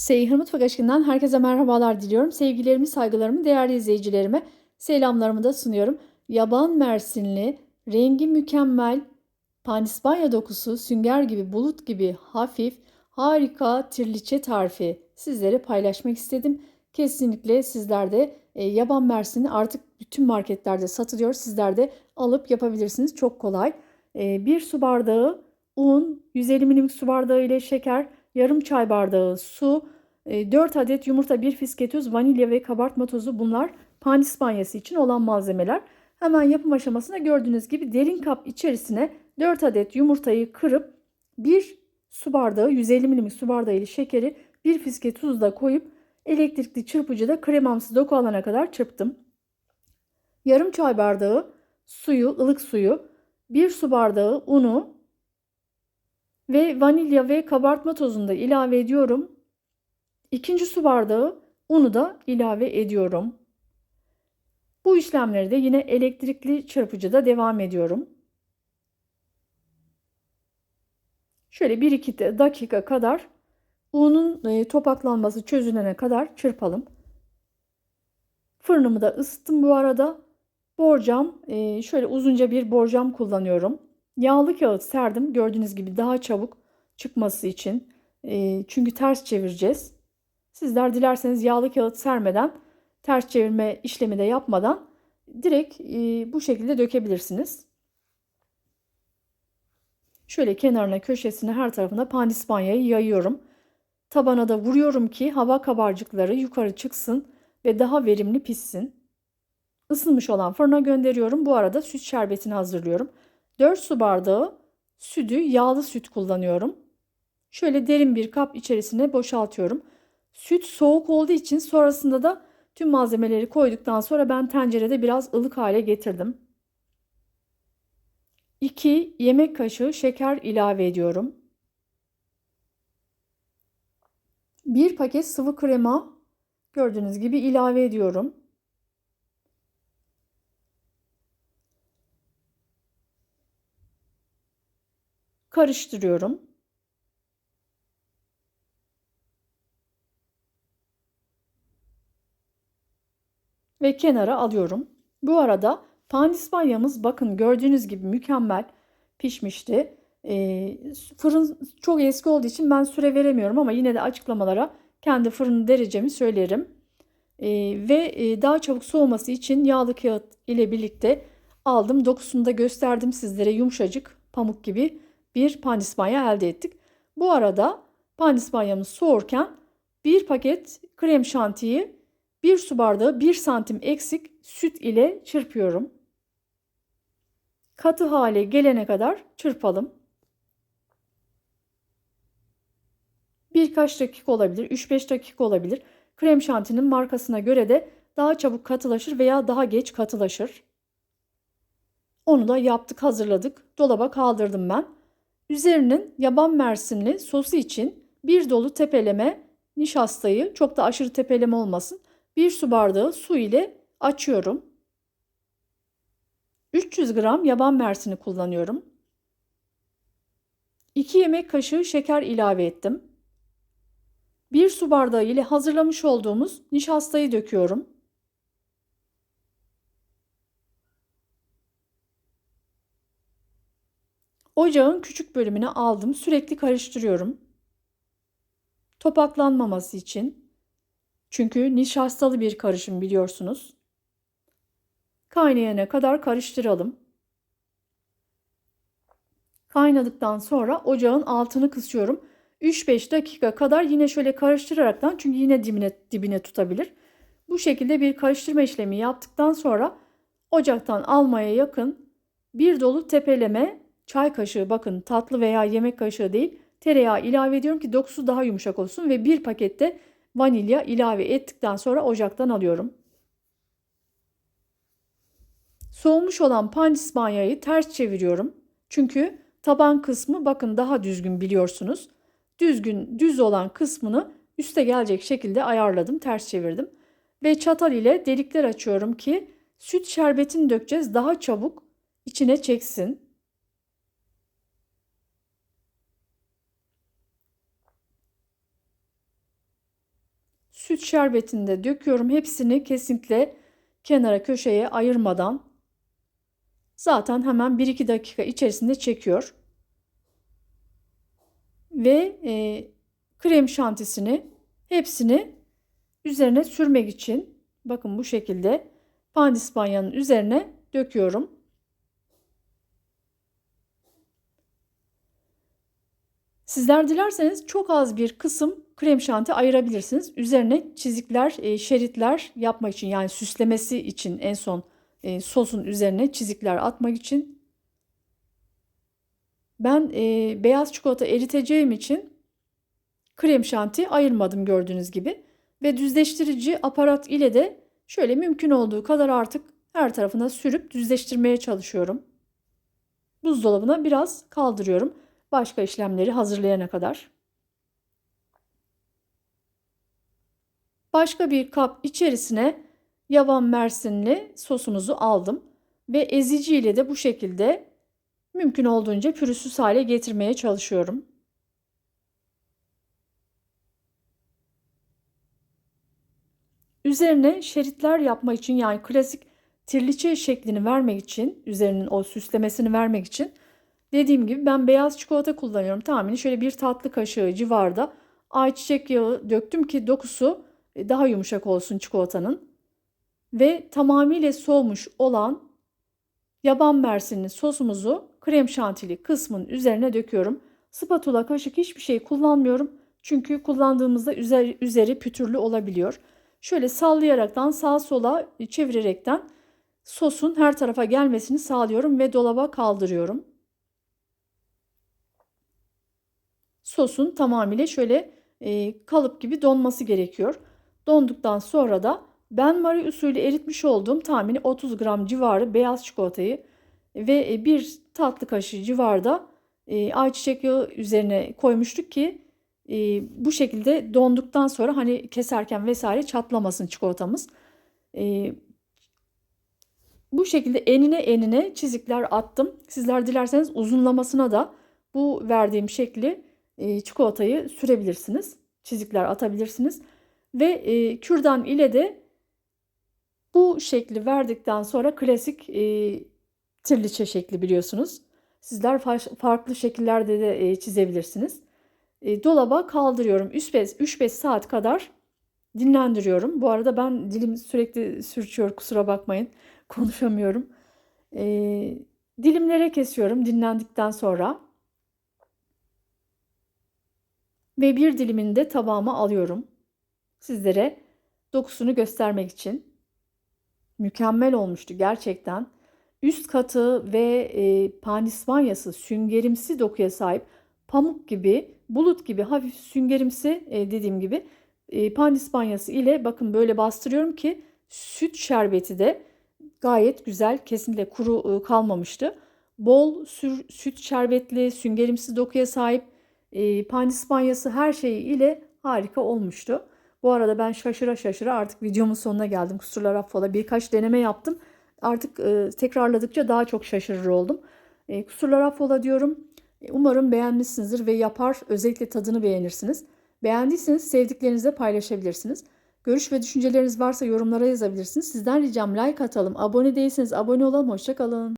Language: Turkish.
Seyhan Mutfak aşkından herkese merhabalar diliyorum. Sevgilerimi, saygılarımı değerli izleyicilerime selamlarımı da sunuyorum. Yaban mersinli, rengi mükemmel, panispanya dokusu, sünger gibi, bulut gibi hafif, harika tirliçe tarifi sizlere paylaşmak istedim. Kesinlikle sizler de e, yaban mersini artık bütün marketlerde satılıyor. Sizler de alıp yapabilirsiniz. Çok kolay. E, bir su bardağı un, 150 milimlik su bardağı ile şeker, yarım çay bardağı su, 4 e, adet yumurta, 1 fiske tuz, vanilya ve kabartma tozu bunlar pandispanyası için olan malzemeler. Hemen yapım aşamasında gördüğünüz gibi derin kap içerisine 4 adet yumurtayı kırıp 1 su bardağı 150 milimlik su bardağı ile şekeri 1 fiske tuz da koyup elektrikli çırpıcıda kremamsı doku alana kadar çırptım. Yarım çay bardağı suyu, ılık suyu, 1 su bardağı unu, ve vanilya ve kabartma tozunu da ilave ediyorum. İkinci su bardağı unu da ilave ediyorum. Bu işlemleri de yine elektrikli çırpıcıda devam ediyorum. Şöyle 1-2 dakika kadar unun e, topaklanması çözülene kadar çırpalım. Fırınımı da ısıttım bu arada. Borcam e, şöyle uzunca bir borcam kullanıyorum. Yağlı kağıt serdim. Gördüğünüz gibi daha çabuk çıkması için. E, çünkü ters çevireceğiz. Sizler dilerseniz yağlı kağıt sermeden, ters çevirme işlemi de yapmadan direkt e, bu şekilde dökebilirsiniz. Şöyle kenarına, köşesine, her tarafına pandispanyayı yayıyorum. Tabana da vuruyorum ki hava kabarcıkları yukarı çıksın ve daha verimli pişsin. Isınmış olan fırına gönderiyorum. Bu arada süt şerbetini hazırlıyorum. 4 su bardağı sütü yağlı süt kullanıyorum. Şöyle derin bir kap içerisine boşaltıyorum. Süt soğuk olduğu için sonrasında da tüm malzemeleri koyduktan sonra ben tencerede biraz ılık hale getirdim. 2 yemek kaşığı şeker ilave ediyorum. 1 paket sıvı krema gördüğünüz gibi ilave ediyorum. Karıştırıyorum. Ve kenara alıyorum. Bu arada pandispanyamız bakın gördüğünüz gibi mükemmel pişmişti. E, fırın çok eski olduğu için ben süre veremiyorum ama yine de açıklamalara kendi fırın derecemi söylerim. E, ve daha çabuk soğuması için yağlı kağıt ile birlikte aldım. Dokusunu da gösterdim sizlere yumuşacık pamuk gibi bir pandispanya elde ettik. Bu arada pandispanyamız soğurken bir paket krem şantiyi bir su bardağı 1 santim eksik süt ile çırpıyorum. Katı hale gelene kadar çırpalım. Birkaç dakika olabilir, 3-5 dakika olabilir. Krem şantinin markasına göre de daha çabuk katılaşır veya daha geç katılaşır. Onu da yaptık, hazırladık. Dolaba kaldırdım ben. Üzerinin yaban mersinli sosu için bir dolu tepeleme nişastayı çok da aşırı tepeleme olmasın. Bir su bardağı su ile açıyorum. 300 gram yaban mersini kullanıyorum. 2 yemek kaşığı şeker ilave ettim. 1 su bardağı ile hazırlamış olduğumuz nişastayı döküyorum. Ocağın küçük bölümünü aldım. Sürekli karıştırıyorum. Topaklanmaması için. Çünkü nişastalı bir karışım biliyorsunuz. Kaynayana kadar karıştıralım. Kaynadıktan sonra ocağın altını kısıyorum. 3-5 dakika kadar yine şöyle karıştıraraktan çünkü yine dibine, dibine tutabilir. Bu şekilde bir karıştırma işlemi yaptıktan sonra ocaktan almaya yakın bir dolu tepeleme çay kaşığı bakın tatlı veya yemek kaşığı değil tereyağı ilave ediyorum ki dokusu daha yumuşak olsun ve bir pakette vanilya ilave ettikten sonra ocaktan alıyorum. Soğumuş olan pandispanyayı ters çeviriyorum. Çünkü taban kısmı bakın daha düzgün biliyorsunuz. Düzgün düz olan kısmını üste gelecek şekilde ayarladım, ters çevirdim. Ve çatal ile delikler açıyorum ki süt şerbetini dökeceğiz daha çabuk içine çeksin. Süt şerbetini de döküyorum. Hepsini kesinlikle kenara köşeye ayırmadan. Zaten hemen 1-2 dakika içerisinde çekiyor. Ve e, krem şantisini hepsini üzerine sürmek için bakın bu şekilde pandispanyanın üzerine döküyorum. Sizler dilerseniz çok az bir kısım krem şanti ayırabilirsiniz. Üzerine çizikler, e, şeritler yapmak için yani süslemesi için en son e, sosun üzerine çizikler atmak için. Ben e, beyaz çikolata eriteceğim için krem şanti ayırmadım gördüğünüz gibi. Ve düzleştirici aparat ile de şöyle mümkün olduğu kadar artık her tarafına sürüp düzleştirmeye çalışıyorum. Buzdolabına biraz kaldırıyorum başka işlemleri hazırlayana kadar. Başka bir kap içerisine yavan mersinli sosumuzu aldım ve ezici ile de bu şekilde mümkün olduğunca pürüzsüz hale getirmeye çalışıyorum. Üzerine şeritler yapmak için yani klasik tirliçe şeklini vermek için üzerinin o süslemesini vermek için dediğim gibi ben beyaz çikolata kullanıyorum. Tahmini şöyle bir tatlı kaşığı civarda ayçiçek yağı döktüm ki dokusu daha yumuşak olsun çikolatanın. Ve tamamıyla soğumuş olan yaban mersinli sosumuzu krem şantili kısmın üzerine döküyorum. Spatula, kaşık hiçbir şey kullanmıyorum. Çünkü kullandığımızda üzeri, üzeri pütürlü olabiliyor. Şöyle sallayaraktan sağa sola çevirerekten sosun her tarafa gelmesini sağlıyorum ve dolaba kaldırıyorum. Sosun tamamıyla şöyle e, kalıp gibi donması gerekiyor. Donduktan sonra da ben Marie usulü eritmiş olduğum tahmini 30 gram civarı beyaz çikolatayı ve e, bir tatlı kaşığı civarda e, ayçiçek yağı üzerine koymuştuk ki e, bu şekilde donduktan sonra hani keserken vesaire çatlamasın çikolatamız. Bu şekilde enine enine çizikler attım. Sizler dilerseniz uzunlamasına da bu verdiğim şekli çikolatayı sürebilirsiniz. Çizikler atabilirsiniz. Ve e, kürdan ile de bu şekli verdikten sonra klasik e, tirliçe şekli biliyorsunuz. Sizler farklı şekillerde de e, çizebilirsiniz. E, dolaba kaldırıyorum. 3-5 saat kadar dinlendiriyorum. Bu arada ben dilim sürekli sürçüyor kusura bakmayın. Konuşamıyorum. E, dilimlere kesiyorum dinlendikten sonra. Ve bir dilimini de tabağıma alıyorum. Sizlere dokusunu göstermek için. Mükemmel olmuştu gerçekten. Üst katı ve e, pandispanyası süngerimsi dokuya sahip pamuk gibi, bulut gibi hafif süngerimsi e, dediğim gibi e, pandispanyası ile bakın böyle bastırıyorum ki süt şerbeti de gayet güzel, kesinlikle kuru e, kalmamıştı. Bol sür, süt şerbetli, süngerimsi dokuya sahip e, pandispanyası her şeyi ile harika olmuştu. Bu arada ben şaşıra şaşıra artık videomun sonuna geldim. Kusurlar affola birkaç deneme yaptım. Artık e, tekrarladıkça daha çok şaşırır oldum. E, kusurlar affola diyorum. E, umarım beğenmişsinizdir ve yapar özellikle tadını beğenirsiniz. Beğendiyseniz sevdiklerinizle paylaşabilirsiniz. Görüş ve düşünceleriniz varsa yorumlara yazabilirsiniz. Sizden ricam like atalım. Abone değilseniz abone olalım. Hoşçakalın.